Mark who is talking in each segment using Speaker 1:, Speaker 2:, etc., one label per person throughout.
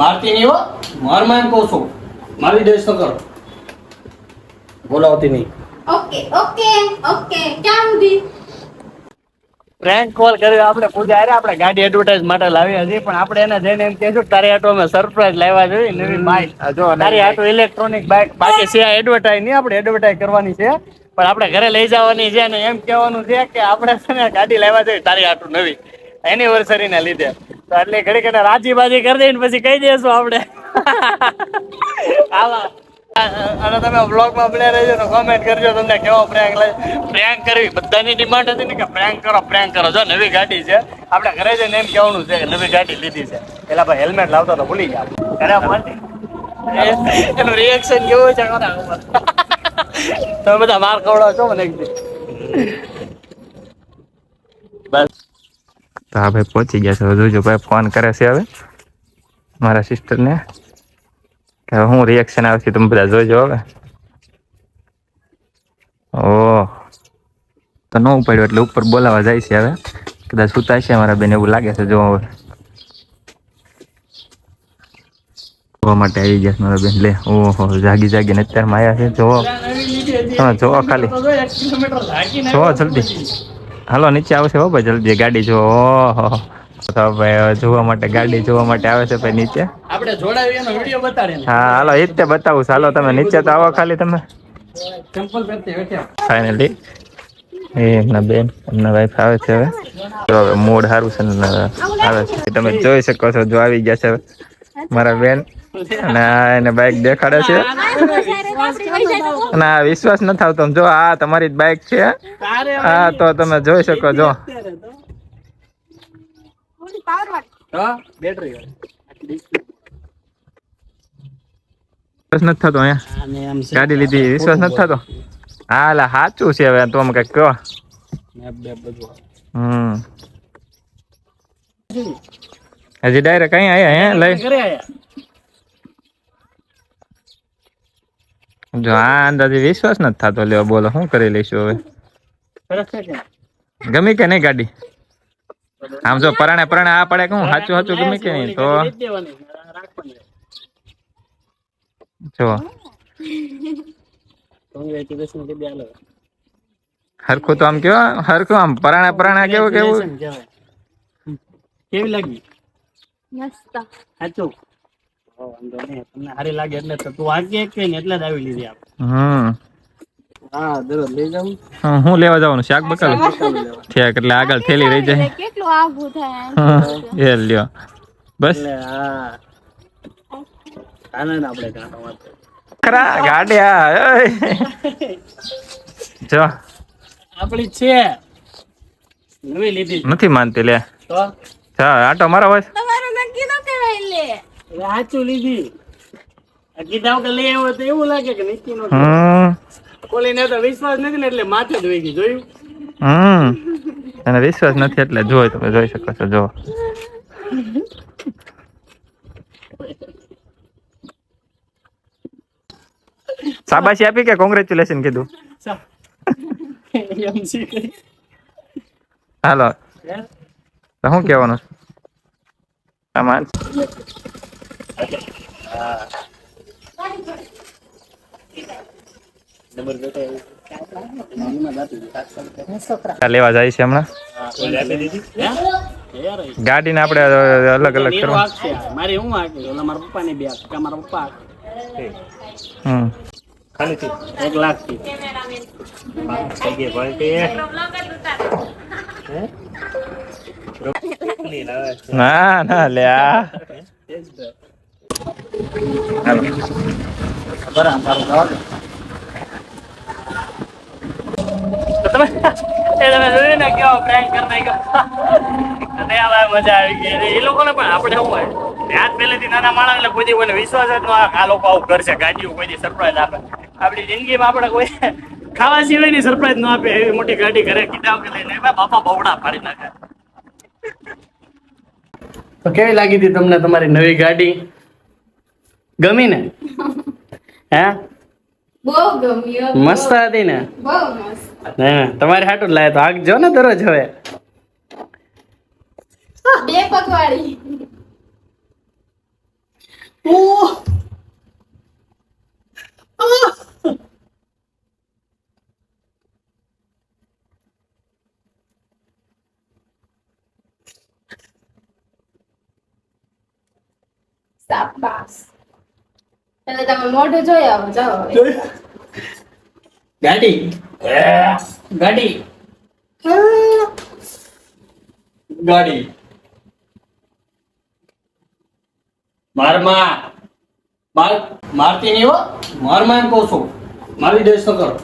Speaker 1: મારતી નહીં હો. મારમાં એમ કહું છું. મારી દેશ તો કરો. બોલાવતી નહીં.
Speaker 2: ઓકે ઓકે ઓકે ક્યાં સુધી?
Speaker 1: પ્રેન્ક કોલ કર્યો આપણે પૂજા. અરે આપણે ગાડી એડવર્ટાઇઝ માટે લાવ્યા છીએ પણ આપણે એને જઈને એમ કહેશું કે તારી આટો અમે સરપ્રાઈઝ લાવ્યા જોઈએ નવી બાઇક જો તારી આટો ઇલેક્ટ્રોનિક બાઇક બાકી છે એડવર્ટાઇઝ નહીં આપણે એડવર્ટાઇઝ કરવાની છે. પણ આપણે ઘરે લઈ જવાની છે અને એમ કહેવાનું છે કે આપણે છે ને ગાડી લાવ્યા જોઈએ તારી આટો નવી. એનિવર્સરી ના લીધે. તો એટલે ઘડી ઘડી રાજી બાજી કરી દઈને પછી કહી દઈશું આપણે. આવા અને તમે બ્લોગમાં બન્યા રહેજો ને કોમેન્ટ કરજો તમને કેવો પ્રેન્ક લાગે પ્રેન્ક કરવી, બધાની ડિમાન્ડ હતી ને કે પ્રેન્ક કરો પ્રેન્ક કરો. જો નવી ગાડી છે, આપણે ઘરે જઈને એમ કહેવાનું છે કે નવી ગાડી લીધી છે. પેલા ભાઈ હેલ્મેટ લાવતો તો ભૂલી ગયા. ઘરે એનું રિએક્શન કેવું છે? તમે બધા માર ખવડાવો છો મને એક દી. બસ
Speaker 3: તો હા ભાઈ પહોંચી ગયા છે. જોજો ભાઈ ફોન કરે છે હવે મારા સિસ્ટરને કે શું રિએક્શન આવે તમે બધા જોજો હવે. ઓહ. તો ન ઉપાડ્યો એટલે ઉપર બોલાવા જાય છે હવે. કદાચ સુતા છે મારા બેન એવું લાગે છે જો હવે. જોવા માટે આવી ગયા મારા બેન. લે, ઓહો, જાગી જાગીને અત્યારમાં આવ્યા છે. જોવો. તમે જોવો ખાલી. જોવો જલ્દી. હાલો નીચે આવશે હો ભાઈ જલ્દી. ગાડી જો તો ભાઈ જોવા માટે ગાડી જોવા માટે આવે છે ભાઈ નીચે.
Speaker 1: આપણે જોડાવી એનો વિડિયો બતાડે
Speaker 3: હા હાલો એ જ તે બતાવું. છું. હાલો તમે નીચે તો આવો ખાલી તમે.
Speaker 1: સિમ્પલ કરતી બેઠા
Speaker 3: ફાઇનલી એ એમના બેન એમના વાઈફ આવે છે હવે. જો હવે મૂડ સારું છે ને આવે છે. તમે જોઈ શકો છો જો આવી ગયા છે મારા બેન. આ એને બાઇક દેખાડે છે. ના આ ન થાવ તમે. જો આ તમારી જ બાઇક છે. હા તો તમે જોઈ શકો છો વિશ્વાસ નથી થતો અહીંયા. ગાડી લીધી. વિશ્વાસ નથી થતો. હા લા સાચું છે હવે તો કંઈક કહો. હમ. હજી. ડાયરેક્ટ અહીંયા આયા હે? લઈ
Speaker 1: ઘરે આયા
Speaker 3: જો આ અંદાજે વિશ્વાસ નથી થતો લેવા બોલો શું કરી લઈશું હવે? ગમી કે નહીં ગાડી? આમ જો પરાણે પરાણે આ પડે કે હું? સાચું સાચું ગમી કે નહીં? તો. જો. હરખું તો આમ કેવો? હરખું આમ પરાણે પરાણે કેવું કેવું?
Speaker 1: કેવી લાગી?
Speaker 2: મસ્ત.
Speaker 1: સાચું. વાંધો નહીં. તમને સારી લાગે એટલે તો તું વાંચી એક ને એટલે જ આવી લીધી આપણે
Speaker 3: હમ.
Speaker 1: હા દરરોજ લઈ જાઉં.
Speaker 3: હમ, હું લેવા જવાનું? શાક બકાલ? ઠેક એટલે આગળ થેલી રહી જાય.
Speaker 2: કેટલું આઘું થાય
Speaker 3: એ લ્યો. બસ.
Speaker 1: હા. આનંદ આપણે કાંટો
Speaker 3: ખરા ગાડી જો.
Speaker 1: આપણી છે. નવી લીધી.
Speaker 3: નથી માનતી લે.
Speaker 1: તો?
Speaker 3: આટો મારો હોય
Speaker 2: તમારું નક્કી ન કહેવાય લે
Speaker 1: એટલે સાચું લીધી. કીધા લઈ આવ્યો તો એવું લાગે કે નીચી નો કોલીને તો વિશ્વાસ નથી ને એટલે માથે જ વહી ગઈ જોયું
Speaker 3: હમ. અને વિશ્વાસ નથી એટલે જોઈ તમે જોઈ શકો છો જો શાબાશી આપી કે કોંગ્રેચ્યુલેશન કીધું. હાલો. શું કહેવાનું?
Speaker 1: નંબર
Speaker 3: લેવા જાય છે હમણાં
Speaker 1: ગાડી ને દીધી? હે? યાર, એ
Speaker 3: ગાડીને આપણે અલગ અલગ કરવા.
Speaker 1: મારી હું મારા પપ્પા ને પપ્પાની બે. મારા પપ્પા.
Speaker 3: હમ
Speaker 1: એક લાખ
Speaker 3: ના ના લે આ હાલો
Speaker 1: તો તમે એ તમે જોયું ને કેવો prank કરી નાખ્યો? અને આ ભાઈ મજા આવી ગઈ એ લોકોને પણ આપણે શું હોય ત્યાં પહેલેથી નાના માણસ એટલે કોઈ દી કોઈને વિશ્વાસ જ ન આવે કે આ લોકો આવું કરશે ગાડીઓ કોઈ દી સરપ્રાઈઝ આપે આપણી જિંદગીમાં આપડે કોઈ ખાવા સિવાયની સરપ્રાઈઝ ન આપે એવી મોટી ગાડી ઘરે લઈને બાપા બવડા પાડી નાખે તો કેવી લાગી હતી તમને તમારી નવી ગાડી ગમી ને? હે?
Speaker 2: બહુ ગમ્યું
Speaker 1: મસ્ત હતી ને?
Speaker 2: બહુ મસ્ત.
Speaker 1: હે તમારે હાટું જ તો તો આગજો ને દરરોજ હવે.
Speaker 2: બે પગવાળી. શાબાશ એટલે તમે મોઢું જોઈ આવો જાઓ
Speaker 1: ગાડી. ગાડી. ગાડી. મારમાં માર મારતી નહીં હો. મારમાં એમ કહું છું. મારી દેશ તો કરો.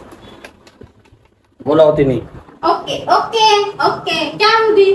Speaker 1: બોલાવતી નહીં.
Speaker 2: Okay okay okay. ક્યાં સુધી?